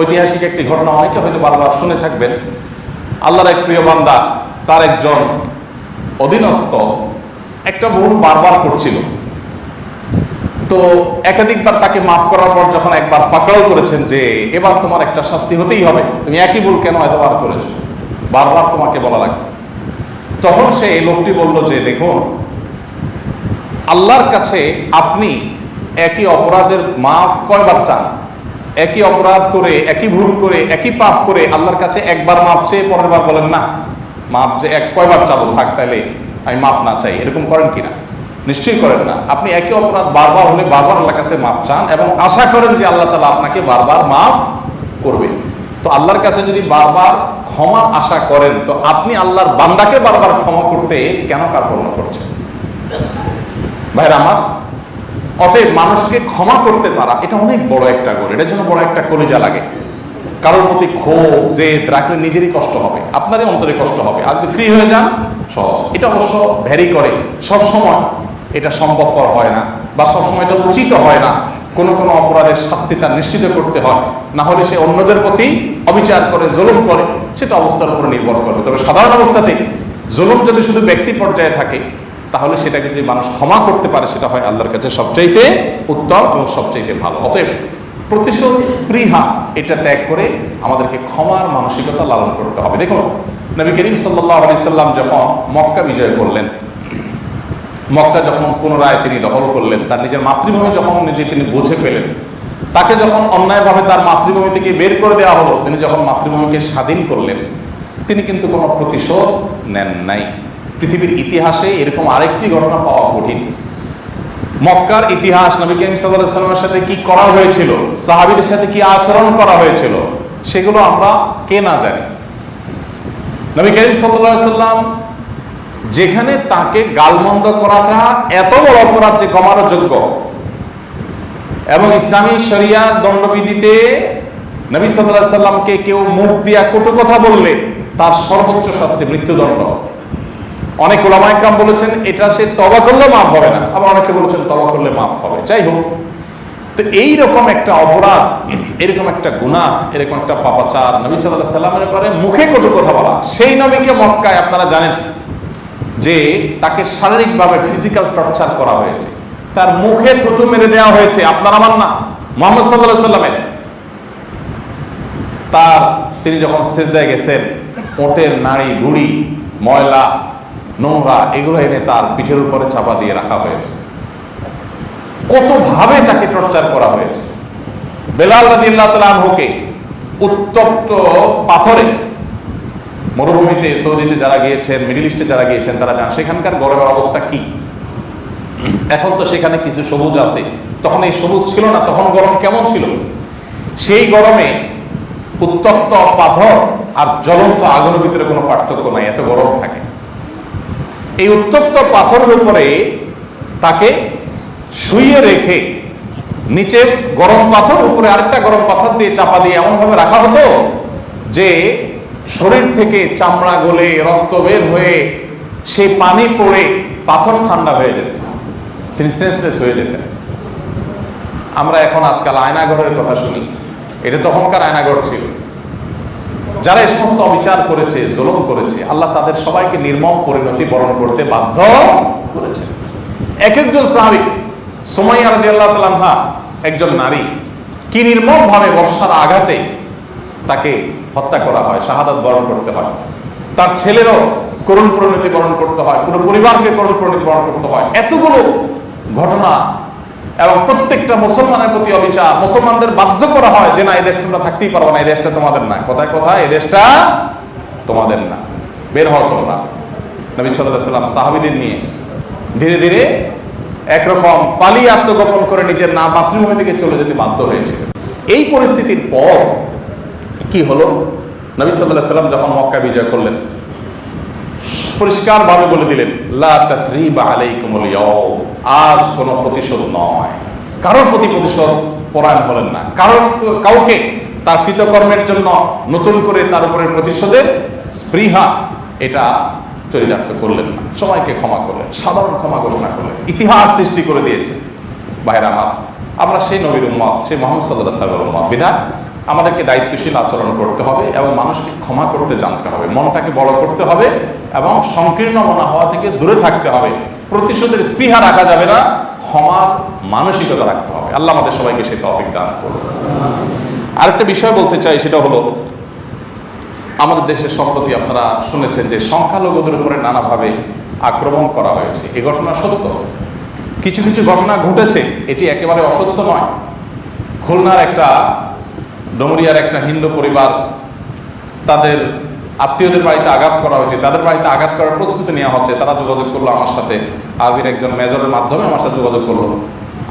ঐতিহাসিক একটি ঘটনা অনেকে হয়তো বারবার শুনে থাকবেন। আল্লাহর এক প্রিয় বান্দা, তার একজন অধীনস্থ একটা ভুল বারবার করছিল। তো একাধিকবার তাকে মাফ করার পর যখন একবার পাকড়াও করেছেন যে, এবার তোমার একটা শাস্তি হতেই হবে। তুমি একই ভুল কেন এতবার করেছ? বারবার তোমাকে বলা লাগছে। তখন সে এই লোকটি বলল যে, দেখুন, আল্লাহর কাছে আপনি একই অপরাধের মাফ কয়বার চান? একই অপরাধ করে, একই ভুল করে, একই পাপ করে আল্লাহর কাছে একবার মাপ চেয়ে পরের বার বলেন, না, মাপ যে এক, কয়বার চাবো? থাক তাহলে আমি মাপ না চাই। এরকম করেন কিনা নিশ্চয়ই করেন না। আপনি একই অপরাধ বারবার হলে বারবার আল্লাহর কাছে মাপ চান এবং আশা করেন যে আল্লাহ তালা আপনাকে বারবার মাফ করবে। তো আল্লাহর কাছে যদি বারবার ক্ষমা আশা করেন, তো আপনি আল্লাহর বান্দাকে বারবার ক্ষমা করতে কেন কার্পণ্য করছেন? ভাইরা আমার অতএব মানুষকে ক্ষমা করতে পারা, এটা অনেক বড় একটা গোল, এটার জন্য বড় একটা কলিজা লাগে। কারোর প্রতি ক্ষোভ, জেদ রাখলে নিজেরই কষ্ট হবে, আপনারই অন্তরে কষ্ট হবে। আর যদি ফ্রি হয়ে যান, সহজ। এটা অবশ্য ভ্যারি করে। সব সময় এটা সম্ভবপর হয় না, বা সবসময় এটা উচিত হয় না। কোনো কোনো অপরাধের শাস্তি তার নিশ্চিত করতে হয়। না হলে সে অন্যদের প্রতি অবিচার করে, জুলুম করে, সেটা অবস্থার উপর নির্ভর করবে তবে সাধারণ অবস্থাতে জুলুম যদি শুধু ব্যক্তি পর্যায়ে থাকে তাহলে সেটাকে যদি মানুষ ক্ষমা করতে পারে, সেটা হয় আল্লাহর কাছে সবচাইতে উত্তম এবং সবচাইতে ভালো। অতএব প্রতিশোধ, স্পৃহা, এটা ত্যাগ করে আমাদেরকে ক্ষমার মানসিকতা লালন করতে হবে। দেখুন, নবী করিম সাল্লাহ সাল্লাম যখন মক্কা বিজয় করলেন, মক্কা যখন পুনরায় তিনি দখল করলেন, তার নিজের মাতৃভূমি যখন নিজে তিনি বুঝে পেলেন, তাকে যখন অন্যায়ভাবে তার মাতৃভূমি থেকে বের করে দেওয়া হলো, তিনি যখন মাতৃভূমিকে স্বাধীন করলেন, তিনি কিন্তু কোনো প্রতিশোধ নেন নাই। পৃথিবীর ইতিহাসে এরকম আরেকটি ঘটনা পাওয়া কঠিন। মক্কার ইতিহাস নবী করিম সাল্লাহ সাল্লামের সাথে কি করা হয়েছিল, সাহাবিদের সাথে কি আচরণ করা হয়েছিল, সেগুলো আমরা কে না জানি। নবী করিম সাল্লাম যেখানে তাকে গালমন্দ করাটা এত বড় অপরাধ যে কমানো যোগ্য। এবং ইসলামী শরিয়া দণ্ডবিধিতে নবী সাল্লাহ সাল্লামকে কেউ মুখ দিয়া কটু কথা বললে তার সর্বোচ্চ শাস্তি মৃত্যুদণ্ড। অনেক ওলামাইকরাম বলেছেন, এটা সে তবা করলে মাফ হবে না। আবার অনেকে বলেছেন তবা করলে মাফ হবে। যাই হোক, তো এইরকম একটা অপরাধ, এরকম একটা গুনাহ, এরকম একটা পাপাচার নবী সাল্লাহ সাল্লামের ব্যাপারে মুখে কটু কথা বলা। সেই নবীকে মক্কায় আপনারা জানেন যে তাকে শারীরিকভাবে ফিজিক্যাল টর্চার করা হয়েছে। তার মুখে থুতু মেরে দেওয়া হয়েছে। আপনার আমার না? মোহাম্মদ সাল্লাহ সাল্লামের। তার, তিনি যখন সেজদায় গেছেন, ওটের নাড়ি বুড়ি ময়লা নোংরা, এগুলো এনে তার পিঠের উপরে চাপা দিয়ে রাখা হয়েছে। কতভাবে তাকে টর্চার করা হয়েছে? বেলাল তাআলা উত্তপ্ত পাথরে মরুভূমিতে, সৌদিতে যারা গিয়েছেন, মিডিল ইস্টে যারা গিয়েছেন, তারা জান, সেখানকার গরমের অবস্থা কি? এখন তো সেখানে কিছু সবুজ আছে। তখন এই সবুজ ছিল না, তখন গরম কেমন ছিল? সেই গরমে উত্তপ্ত পাথর আর জ্বলন্ত আগুনের ভিতরে কোনো পার্থক্য নাই, এত গরম থাকে। এই উত্তপ্ত পাথরের উপরে তাকে শুইয়ে রেখে নিচে গরম পাথর, উপরে আরেকটা গরম পাথর দিয়ে চাপা দিয়ে এমনভাবে রাখা হতো যে শরীর থেকে চামড়া গলে, রক্ত বের হয়ে সে পানি পড়ে পাথর ঠান্ডা হয়ে যেত। তিনি সেন্সলেস হয়ে যেতেন। আমরা এখন আজকাল আয়নাঘরের কথা শুনি। এটা তখনকার আয়নাঘর ছিল। যারা এই সমস্ত অবিচার করেছে, জুলুম করেছে, আল্লাহ তাদের সবাইকে নির্মম পরিণতি বরণ করতে বাধ্য করেছে। এক একজন সাহাবি সময় আরদি আল্লাহ একজন নারী, কি নির্মম ভাবে বর্ষার আঘাতে তাকে হত্যা করা হয়, শাহাদাত বরণ করতে হয়। তার ছেলেরও করুণ পরিণতি বরণ করতে হয়, পুরো পরিবারকে করুণ পরিণতি বরণ করতে হয়। এতগুলো ঘটনা এবং প্রত্যেকটা মুসলমানের প্রতি অবিচার মুসলমানদের বাধ্য করা হয় যে, না, এই দেশ তোমরা থাকতেই পারব না, এই দেশটা তোমাদের না। কথায় কথা এই দেশটা তোমাদের না। বের হও তোমরা। নবী সাল্লাম সাহাবিদের নিয়ে ধীরে ধীরে একরকম পালি আত্মগোপন করে নিজের না মাতৃভূমি থেকে চলে যেতে বাধ্য হয়েছিল এই পরিস্থিতির পর কি হলো? নবী সাল্লাহ সাল্লাম যখন মক্কা বিজয় করলেন পরিষ্কারভাবে বলে দিলেন আজ কোনো প্রতিশোধ নয়। কারোর প্রতি প্রতিশোধ পরায়ণ হলেন না। কারোর কাউকে তার কৃতকর্মের জন্য নতুন করে তার উপরে প্রতিশোধের স্পৃহা, এটা চরিতার্থ করলেন না। সবাইকে ক্ষমা করলেন, সাধারণ ক্ষমা ঘোষণা করলেন। ইতিহাস সৃষ্টি করে দিয়েছে ভাইরা আমার, আমরা সেই নবীর উম্মত, সেই মোহাম্মদ সাল্লাহ সাল্লামের উম্মত বিধান আমাদেরকে দায়িত্বশীল আচরণ করতে হবে এবং মানুষকে ক্ষমা করতে জানতে হবে, মনটাকে বড় করতে হবে এবং সংকীর্ণ মনা হওয়া থেকে দূরে থাকতে হবে। প্রতিশোধের স্পৃহা রাখা যাবে না, ক্ষমার মানসিকতা রাখতে হবে। আল্লাহ আমাদের সবাইকে সেই তফিক দান করবে আরেকটা বিষয় বলতে চাই, সেটা হলো, আমাদের দেশের সম্প্রতি আপনারা শুনেছেন যে সংখ্যালঘুদের উপরে নানাভাবে আক্রমণ করা হয়েছে। এ ঘটনা সত্য। কিছু কিছু ঘটনা ঘটেছে, এটি একেবারে অসত্য নয়। খুলনার একটা ডমরিয়ার একটা হিন্দু পরিবার তাদের আত্মীয়দের বাড়িতে আঘাত করা হয়েছে। তাদের বাড়িতে আঘাত করার প্রস্তুতি নেওয়া হচ্ছে। তারা যোগাযোগ করল আমার সাথে। আরবির একজন মেজরের মাধ্যমে আমার সাথে যোগাযোগ করল।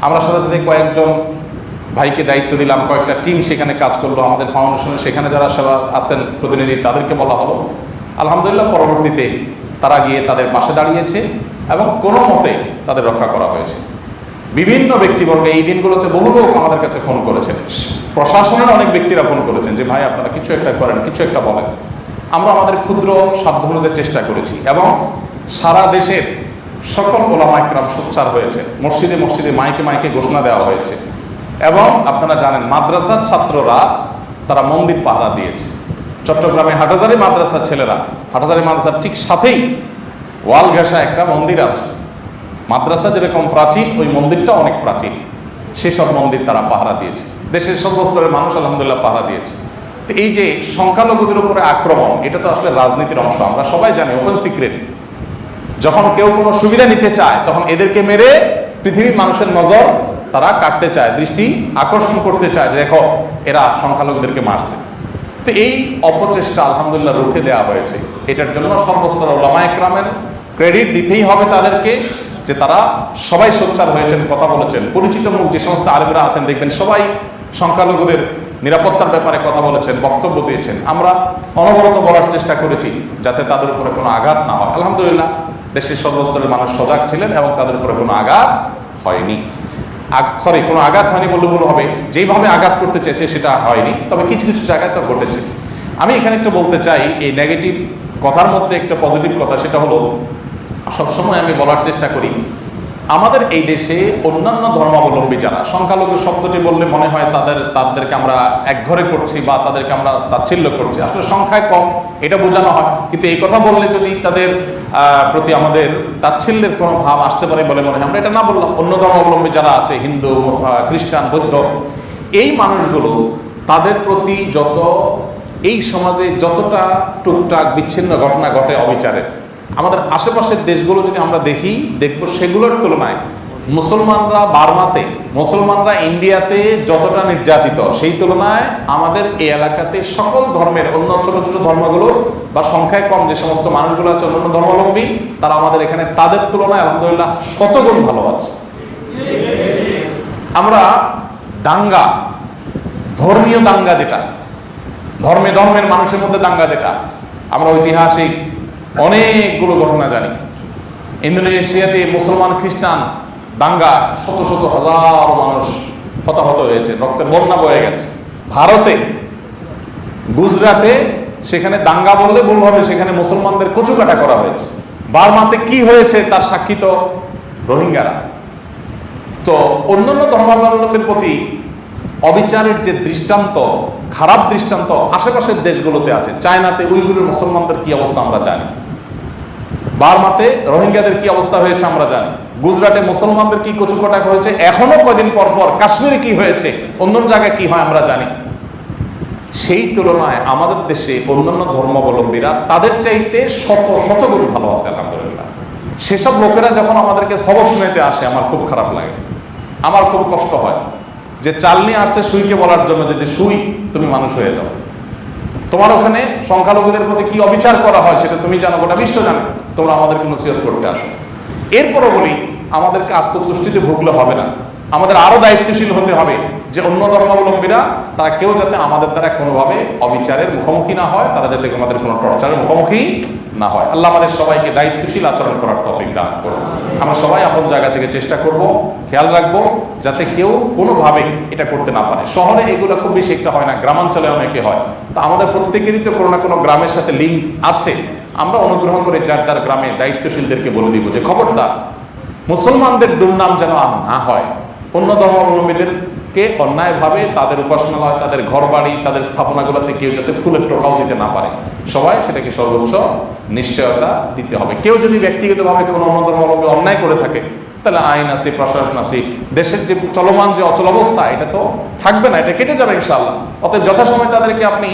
আমরা সাথে সাথে কয়েকজন ভাইকে দায়িত্ব দিলাম। কয়েকটা টিম সেখানে কাজ করল। আমাদের ফাউন্ডেশনের সেখানে যারা সবাই আছেন প্রতিনিধি, তাদেরকে বলা হলো। আলহামদুলিল্লাহ, পরবর্তীতে তারা গিয়ে তাদের পাশে দাঁড়িয়েছে এবং কোনো মতে তাদের রক্ষা করা হয়েছে। বিভিন্ন ব্যক্তিবর্গ এই দিনগুলোতে বহু লোক আমাদের কাছে ফোন করেছেন। প্রশাসনের অনেক ব্যক্তিরা ফোন করেছেন যে, ভাই, আপনারা কিছু একটা করেন, কিছু একটা বলেন। আমরা আমাদের ক্ষুদ্র সাধ্য অনুযায়ী চেষ্টা করেছি এবং সারা দেশের সকল ওলামা একরাম সোচ্চার হয়েছে। মসজিদে মসজিদে মাইকে মাইকে ঘোষণা দেওয়া হয়েছে। এবং আপনারা জানেন, মাদ্রাসার ছাত্ররা তারা মন্দির পাহারা দিয়েছে। চট্টগ্রামে হাটাজারি মাদ্রাসার ছেলেরা হাটাজারি মাদ্রাসার ঠিক সাথেই ওয়াল ঘেঁষা একটা মন্দির আছে। মাদ্রাসা যেরকম প্রাচীন, ওই মন্দিরটা অনেক প্রাচীন। সেসব মন্দির তারা পাহারা দিয়েছে। দেশের সর্বস্তরের মানুষ আলহামদুলিল্লাহ পাহারা দিয়েছে। তো এই যে সংখ্যালঘুদের উপরে আক্রমণ, এটা তো আসলে রাজনীতির অংশ। আমরা সবাই জানি ওপেন সিক্রেট যখন কেউ কোনো সুবিধা নিতে চায়, তখন এদেরকে মেরে পৃথিবীর মানুষের নজর তারা কাটতে চায়, দৃষ্টি আকর্ষণ করতে চায় দেখো, এরা সংখ্যালঘুদেরকে মারছে। তো এই অপচেষ্টা আলহামদুলিল্লাহ রুখে দেওয়া হয়েছে। এটার জন্য সর্বস্তর ওলামা একরামের ক্রেডিট দিতেই হবে তাদেরকে। যে তারা সবাই সোচ্চার হয়েছেন, কথা বলেছেন। পরিচিত মুখ যে সমস্ত আলেমরা আছেন, দেখবেন সবাই সংখ্যালঘুদের নিরাপত্তার ব্যাপারে কথা বলেছেন, বক্তব্য দিয়েছেন। আমরা অনবরত বলার চেষ্টা করেছি যাতে তাদের উপরে কোনো আঘাত না হয়। আলহামদুলিল্লাহ, দেশের সর্বস্তরের মানুষ সজাগ ছিলেন এবং তাদের উপরে কোনো আঘাত হয়নি। সরি কোনো আঘাত হয়নি বললে ভুল হবে। যেইভাবে আঘাত করতে চেয়েছে সেটা হয়নি, তবে কিছু কিছু জায়গায় তো ঘটেছে। আমি এখানে একটু বলতে চাই, এই নেগেটিভ কথার মধ্যে একটা পজিটিভ কথা, সেটা হলো সবসময় আমি বলার চেষ্টা করি, আমাদের এই দেশে অন্যান্য ধর্মাবলম্বী যারা, সংখ্যালঘু শব্দটি বললে মনে হয় তাদের, তাদেরকে আমরা একঘরে করছি বা তাদেরকে আমরা তাচ্ছিল্য করছি। আসলে সংখ্যায় কম, এটা বোঝানো হয়। কিন্তু এই কথা বললে যদি তাদের প্রতি আমাদের তাচ্ছিল্যের কোনো ভাব আসতে পারে বলে মনে হয়, আমরা এটা না বললাম। অন্য ধর্মাবলম্বী যারা আছে, হিন্দু খ্রিস্টান, বৌদ্ধ, এই মানুষগুলো তাদের প্রতি যত, এই সমাজে যতটা টুকটাক বিচ্ছিন্ন ঘটনা ঘটে অবিচারের আমাদের আশেপাশের দেশগুলো যদি আমরা দেখি, দেখব সেগুলোর তুলনায় মুসলমানরা বার্মাতে, মুসলমানরা ইন্ডিয়াতে যতটা নির্যাতিত, সেই তুলনায় আমাদের এই এলাকাতে সকল ধর্মের, অন্য ছোট ছোট ধর্মগুলো বা সংখ্যায় কম যে সমস্ত মানুষগুলো আছে, অন্যান্য ধর্মাবলম্বী, তারা আমাদের এখানে তাদের তুলনায় আলহামদুলিল্লাহ শতগুণ ভালো আছে। আমরা দাঙ্গা, ধর্মীয় দাঙ্গা যেটা, ধর্মে ধর্মের মানুষের মধ্যে দাঙ্গা যেটা, আমরা ঐতিহাসিক অনেকগুলো ঘটনা জানি। ইন্দোনেশিয়াতে মুসলমান খ্রিস্টান দাঙ্গা শত শত হাজার মানুষ হতাহত হয়েছে, রক্তের বন্যা বয়ে গেছে। ভারতে, গুজরাটে, সেখানে দাঙ্গা বললে ভুল হবে, সেখানে মুসলমানদের কচুকাটা করা হয়েছে। বার্মাতে কি হয়েছে তার সাক্ষী তো রোহিঙ্গারা। তো অন্যান্য ধর্মাবলম্বীর প্রতি অবিচারের যে দৃষ্টান্ত, খারাপ দৃষ্টান্ত আশেপাশের দেশগুলোতে আছে, চায়নাতে উইগুরের মুসলমানদের কি অবস্থা আমরা জানি। বার্মাতে রোহিঙ্গাদের কি অবস্থা হয়েছে আমরা জানি। গুজরাটে মুসলমানদের কি কচু কচুকটাক হয়েছে? এখনও কদিন পর পর কাশ্মীরে কি হয়েছে? অন্য জায়গায় কি হয় আমরা জানি। সেই তুলনায় আমাদের দেশে অন্যান্য ধর্মাবলম্বীরা তাদের চাইতে শত, শতগুণ ভালো আছে, আলহামদুলিল্লাহ। সেসব লোকেরা যখন আমাদেরকে সবক শুনাইতে আসে, আমার খুব খারাপ লাগে। আমার খুব কষ্ট হয় যে চাল নিয়ে আসছে সুইকে বলার জন্য, যদি সুই, তুমি মানুষ হয়ে যাও। তোমার ওখানে সংখ্যালঘুদের প্রতি কি অবিচার করা হয় সেটা তুমি জানো, গোটা বিশ্ব জানে। তোমরা আমাদেরকে নসিহত করতে আসো। এরপরও বলি, আমাদেরকে আত্মতুষ্টিতে ভুগলে হবে না। আমাদের আরও দায়িত্বশীল হতে হবে। যে অন্য ধর্মাবলম্বীরা তারা কেউ যাতে আমাদের দ্বারা কোনোভাবে অবিচারের মুখোমুখি না হয়, তারা যাতে আমাদের কোনো টর্চারের মুখোমুখি না হয়। আল্লাহ আমাদের সবাইকে দায়িত্বশীল আচরণ করার তফিক দান করুন। আমরা সবাই আপন জায়গা থেকে চেষ্টা করব, খেয়াল রাখব, যাতে কেউ কোনোভাবে এটা করতে না পারে। শহরে এগুলো খুব বেশি একটা হয় না গ্রামাঞ্চলে অনেকে হয়। তো আমাদের প্রত্যেকেরই তো কোনো না কোনো গ্রামের সাথে লিঙ্ক আছে। আমরা অনুগ্রহ করে যার যার গ্রামে দায়িত্বশীলদেরকে বলে দিব যে, খবরদার, মুসলমানদের দুর্নাম যেন আর না হয়। অন্য ধর্মাবলম্বীদের কে অন্যায়ভাবে তাদের উপাসনালয়, তাদের ঘরবাড়ি, তাদের স্থাপনাগুলোতে কেউ যাতে ফুলের টোকাও দিতে না পারে। সবাই সেটাকে সর্বোচ্চ নিশ্চয়তা দিতে হবে। কেউ যদি ব্যক্তিগতভাবে কোনো অন্য ধর্মাবলম্বী অন্যায় করে থাকে, তাহলে আইন আছে, প্রশাসন আছে, দেশের যে চলমান যে অচল অবস্থা, এটা তো থাকবে না, এটা কেটে যাবে ইনশাল্লাহ অতএব যথাসময় তাদেরকে আপনি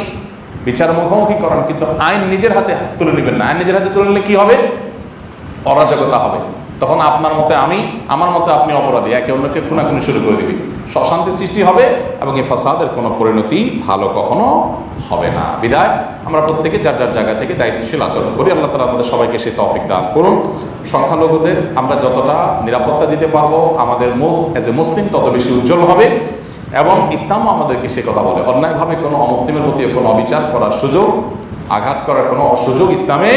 বিচার মুখোমুখি করান, কিন্তু আইন নিজের হাতে তুলে নেবেন না। আইন নিজের হাতে তুলে নিলে কি হবে? অরাজকতা হবে। তখন আপনার মতে আমি, আমার মতে আপনি অপরাধী, একে অন্যকে খুনাখুনি শুরু করে দিবি। অশান্তি সৃষ্টি হবে এবং এই ফাসাদের কোনো পরিণতি ভালো কখনো হবে না। বিদায়। আমরা প্রত্যেকে যার যার জায়গা থেকে দায়িত্বশীল আচরণ করি, আল্লাহ তালা আমাদের সবাইকে সেই তফিক দান করুন। সংখ্যালঘুদের আমরা যতটা নিরাপত্তা দিতে পারব, আমাদের মুখ অ্যাজ এ মুসলিম তত বেশি উজ্জ্বল হবে এবং ইসলামও আমাদেরকে সে কথা বলে, অন্যায়ভাবে কোনো অমুসলিমের প্রতি কোনো অবিচার করার সুযোগ, আঘাত করার কোনো সুযোগ ইসলামে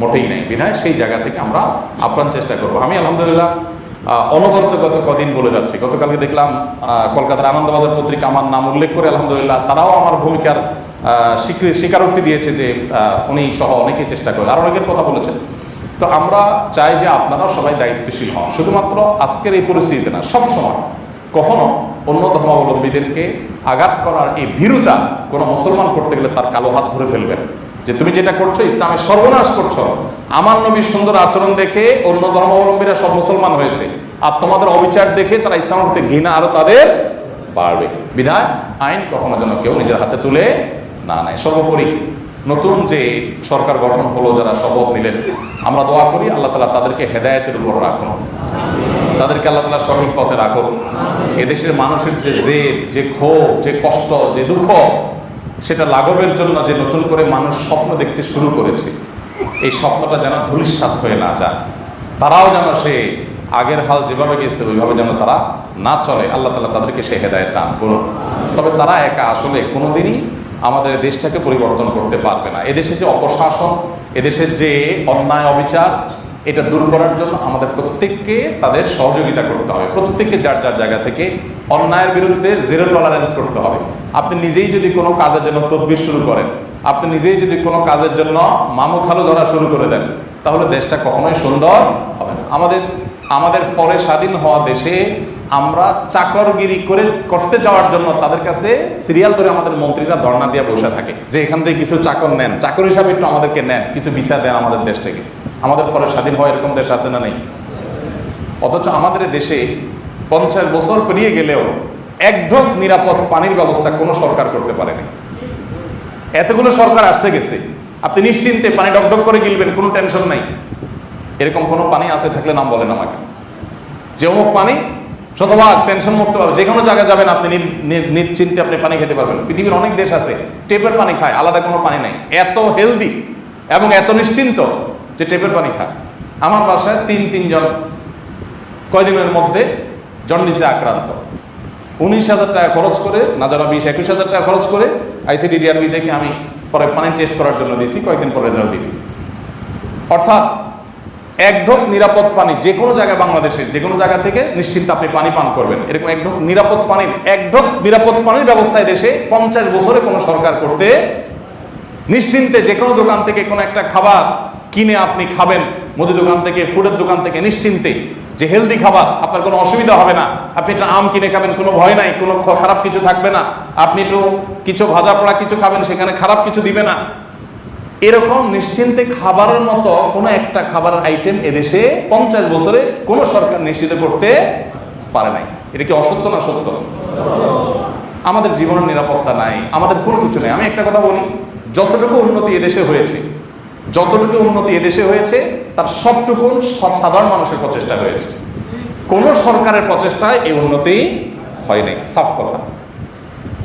মোটেই নেই। বিধায় সেই জায়গা থেকে আমরা আপ্রাণ চেষ্টা করব। আমি আলহামদুলিল্লাহ অনবরত গত কদিন বলে যাচ্ছে। গতকালকে দেখলাম কলকাতার আনন্দবাজার পত্রিকা আমার নাম উল্লেখ করে, আলহামদুলিল্লাহ, তারাও আমার ভূমিকার স্বীকারোক্তি দিয়েছে যে উনি সহ অনেকে চেষ্টা করে। আর অনেকের কথা বলেছেন। তো আমরা চাই যে আপনারাও সবাই দায়িত্বশীল হন। শুধুমাত্র আজকের এই পরিস্থিতিতে না সব সময় কখনো অন্য ধর্মাবলম্বীদেরকে আঘাত করার এই ভীরুতা কোনো মুসলমান করতে গেলে তার কালো হাত ধরে ফেলবেন যে তুমি যেটা করছ, ইসলামের সর্বনাশ করছ। আমার নবীর সুন্দর আচরণ দেখে অন্য ধর্মাবলম্বীরা সব মুসলমান হয়েছে। আর তোমাদের অবিচার দেখে তারা ইসলামের প্রতি ঘৃণা আরও তাদের বাড়বে। বিধায় আইন কখনো যেন কেউ নিজের হাতে তুলে না নেয়। সর্বোপরি নতুন যে সরকার গঠন হলো, যারা শপথ নিলেন, আমরা দোয়া করি আল্লাহ তালা তাদেরকে হেদায়েতের উপর রাখুন। তাদেরকে আল্লাহ তালা সঠিক পথে রাখুন এদেশের মানুষের যে জেদ, যে ক্ষোভ, যে কষ্ট, যে দুঃখ সেটা লাঘবের জন্য যে নতুন করে মানুষ স্বপ্ন দেখতে শুরু করেছে। এই স্বপ্নটা যেন ধূলিসাৎ হয়ে না যায়। তারাও যেন সে আগের হাল যেভাবে গেছে ওইভাবে যেন তারা না চলে। আল্লাহ তালা তাদেরকে সে হেদায়ত দান করুন। তবে তারা একা আসলে কোনোদিনই আমাদের দেশটাকে পরিবর্তন করতে পারবে না। এদেশে যে অপশাসন এদেশের যে অন্যায় অবিচার এটা দূর করার জন্য আমাদের প্রত্যেককে তাদের সহযোগিতা করতে হবে। প্রত্যেককে যার যার জায়গা থেকে অন্যায়ের বিরুদ্ধে জিরো টলারেন্স করতে হবে। আপনি নিজেই যদি কোনো কাজের জন্য তদবির শুরু করেন, আপনি নিজেই যদি কোনো কাজের জন্য মামু খালু ধরা শুরু করে দেন, তাহলে দেশটা কখনোই সুন্দর হবে না। আমাদের আমাদের পরে স্বাধীন হওয়া দেশে আমরা চাকরগিরি করে করতে যাওয়ার জন্য তাদের কাছে সিরিয়াল ধরে আমাদের মন্ত্রীরা ধর্ণা দিয়ে বসে থাকে যে এখান থেকে কিছু চাকর নেন। চাকর হিসাবে একটু আমাদেরকে নেন, কিছু ভিসা দেন আমাদের দেশ থেকে। আমাদের পরে স্বাধীন হওয়া এরকম দেশ আছে না নেই? অথচ আমাদের দেশে পঞ্চাশ বছর পেরিয়ে গেলেও এক ঢোক নিরাপদ পানির ব্যবস্থা কোনো সরকার করতে পারেনি। এতগুলো সরকার আসছে গেছে। আপনি নিশ্চিন্তে পানি ডকডক করে গিলবেন, কোনো টেনশন নাই। এরকম কোনো পানি আছে থাকলে নাম বলেন আমাকে। যে অমুক পানি শতভাগ টেনশন মুক্ত পাবে। যে কোনো জায়গায় যাবেন, আপনি নিশ্চিন্তে আপনি পানি খেতে পারবেন। পৃথিবীর অনেক দেশ আছে, টেপের পানি খায়, আলাদা কোনো পানি নাই। এত হেলদি এবং এত নিশ্চিন্ত যে টেপের পানি খায়। আমার বাসায় তিন, তিনজন, কয়দিনের মধ্যে জন্ডিসে আক্রান্ত। উনিশ হাজার টাকা খরচ করে, না জানা বিশ, একুশ হাজার টাকা খরচ করে আইসিডি ডিআরবি থেকে আমি পরে পানি টেস্ট করার জন্য দিয়েছি, কয়েকদিন পর রেজাল্ট দিবি। অর্থাৎ এক ঢোক নিরাপদ পানি যে কোনো জায়গায় বাংলাদেশের, যে কোনো জায়গা থেকে নিশ্চিন্ত আপনি পানি পান করবেন। এরকম এক ঢোক নিরাপদ পানির এক ঢোক নিরাপদ পানির ব্যবস্থায় দেশে পঞ্চাশ বছরে কোনো সরকার করতে নিশ্চিন্তে যে কোনো দোকান থেকে কোনো একটা খাবার কিনে আপনি খাবেন। মুদি দোকান থেকে, ফুডের দোকান থেকে নিশ্চিন্তে যে হেলদি খাবার, আপনার কোনো অসুবিধা হবে না। আপনি একটা আম কিনে খাবেন, কোনো ভয় নাই, কোনো খারাপ কিছু থাকবে না। আপনি একটু কিছু ভাজা পড়া কিছু খাবেন, সেখানে খারাপ কিছু দিবে না। এরকম নিশ্চিন্তে খাবারের মতো কোনো একটা খাবারের আইটেম এদেশে পঞ্চাশ বছরে কোনো সরকার নিশ্চিত করতে পারে নাই। এটা কি অসত্য না সত্য? আমাদের জীবনের নিরাপত্তা নাই, আমাদের কোনো কিছু নেই। আমি একটা কথা বলি, যতটুকু উন্নতি এদেশে হয়েছে, যতটুকু উন্নতি এদেশে হয়েছে, তার সবটুকুন স- সাধারণ মানুষের প্রচেষ্টা হয়েছে। কোনো সরকারের প্রচেষ্টায় এই উন্নতি হয়নি সাফ কথা।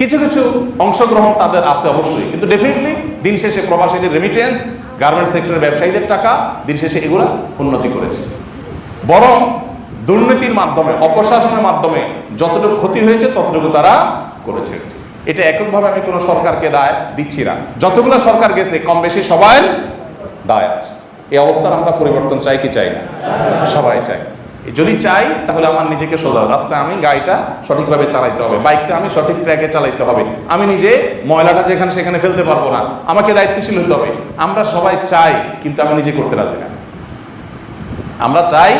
কিছু কিছু অংশগ্রহণ তাদের আছে অবশ্যই। কিন্তু ডেফিনেটলি দিন শেষে প্রবাসীদের রেমিটেন্স গার্মেন্ট সেক্টরের ব্যবসায়ীদের টাকা দিন শেষে এগুলা উন্নতি করেছে। বরং দুর্নীতির মাধ্যমে, অপশাসনের মাধ্যমে যতটুকু ক্ষতি হয়েছে, ততটুকু তারা করে ছেড়েছে এটা এককভাবে আমি কোনো সরকারকে দায় দিচ্ছি না। যতগুলো সরকার গেছে, কম বেশি সবাই দায় আছে। এই অবস্থার আমরা পরিবর্তন চাই কি চাই না? সবাই চাই। যদি চাই, তাহলে আমার নিজেকে সোজা। রাস্তায় আমি গাড়িটা সঠিকভাবে চালাইতে হবে। বাইকটা আমি সঠিক ট্র্যাকে চালাইতে হবে। আমি নিজে ময়লাটা যেখানে সেখানে ফেলতে পারব না। আমাকে দায়িত্বশীল হতে হবে। আমরা সবাই চাই, কিন্তু আমি নিজে করতে রাজি না। আমরা চাই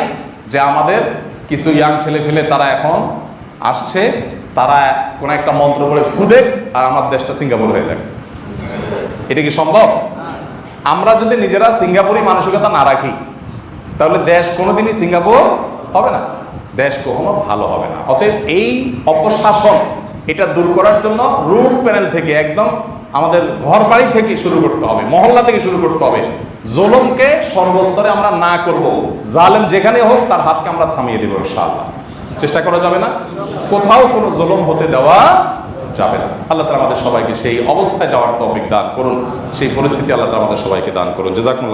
যে আমাদের কিছু ইয়াং ছেলে ফেলে তারা এখন আসছে, তারা কোনো একটা মন্ত্র বলে ফুদে আর আমার দেশটা সিঙ্গাপুর হয়ে যাক। এটা কি সম্ভব? আমরা যদি নিজেরা সিঙ্গাপুরি মানসিকতা না রাখি তাহলে দেশ কোনোদিনই সিঙ্গাপুর হবে না। দেশ কখনো ভালো হবে না। অতএব এই অপশাসন, এটা দূর করার জন্য রুট প্যানেল থেকে একদম আমাদের ঘর বাড়ি থেকে শুরু করতে হবে, মহল্লা থেকে শুরু করতে হবে। জোলমকে সর্বস্তরে আমরা না করব। জালেম যেখানে হোক, তার হাতকে আমরা থামিয়ে দেবো ইনশাআল্লাহ। চেষ্টা করা যাবে না? কোথাও কোনো জুলুম হতে দেওয়া যাবে না। আল্লাহ তালা আমাদের সবাইকে সেই অবস্থায় যাওয়ার তৌফিক দান করুন। সেই পরিস্থিতি আল্লাহ তালা আমাদের সবাইকে দান করুন। জেজাকুল্লাহ